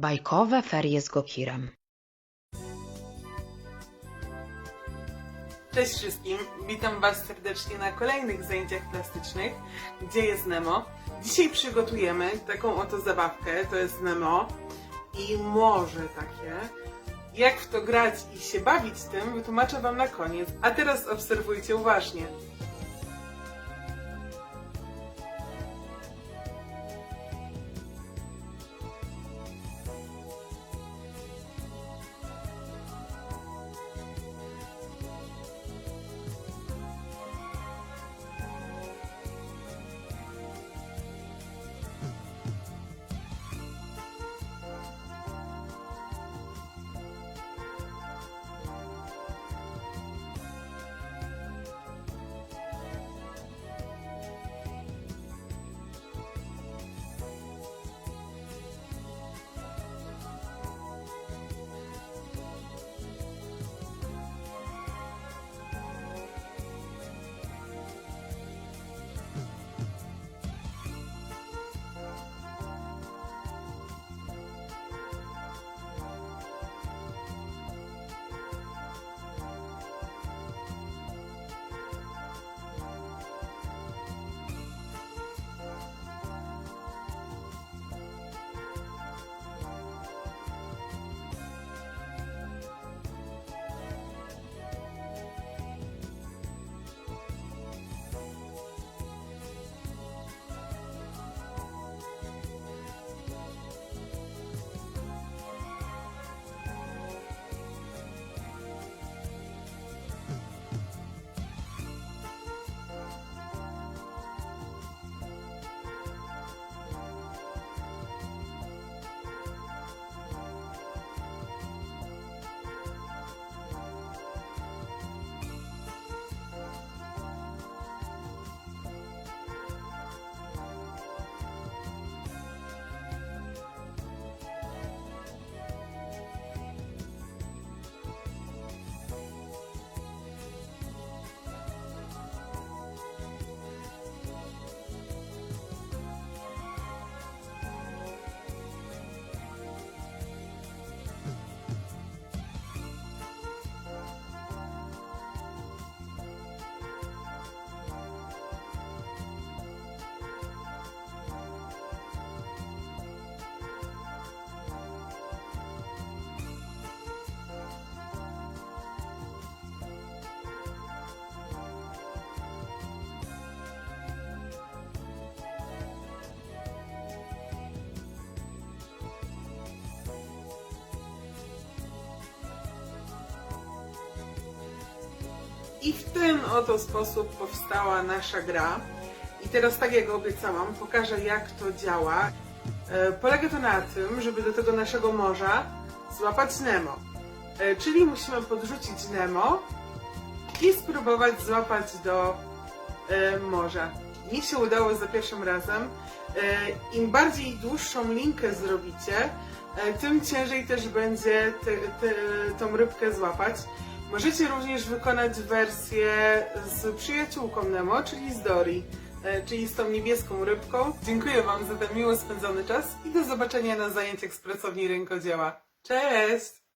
Bajkowe ferie z Gokirem. Cześć wszystkim, witam Was serdecznie na kolejnych zajęciach plastycznych. Gdzie jest Nemo? Dzisiaj przygotujemy taką oto zabawkę, to jest Nemo i morze takie. Jak w to grać i się bawić tym, wytłumaczę Wam na koniec. A teraz obserwujcie uważnie. I w ten oto sposób powstała nasza gra. I teraz, tak jak obiecałam, pokażę jak to działa. E, polega to na tym, żeby do tego naszego morza złapać Nemo. E, czyli musimy podrzucić Nemo i spróbować złapać do e, morza. Mi się udało za pierwszym razem. E, Im bardziej dłuższą linkę zrobicie, e, tym ciężej też będzie te, te, tą rybkę złapać. Możecie również wykonać wersję z przyjaciółką Nemo, czyli z Dory, e, czyli z tą niebieską rybką. Dziękuję Wam za ten miło spędzony czas i do zobaczenia na zajęciach z pracowni rękodzieła. Cześć!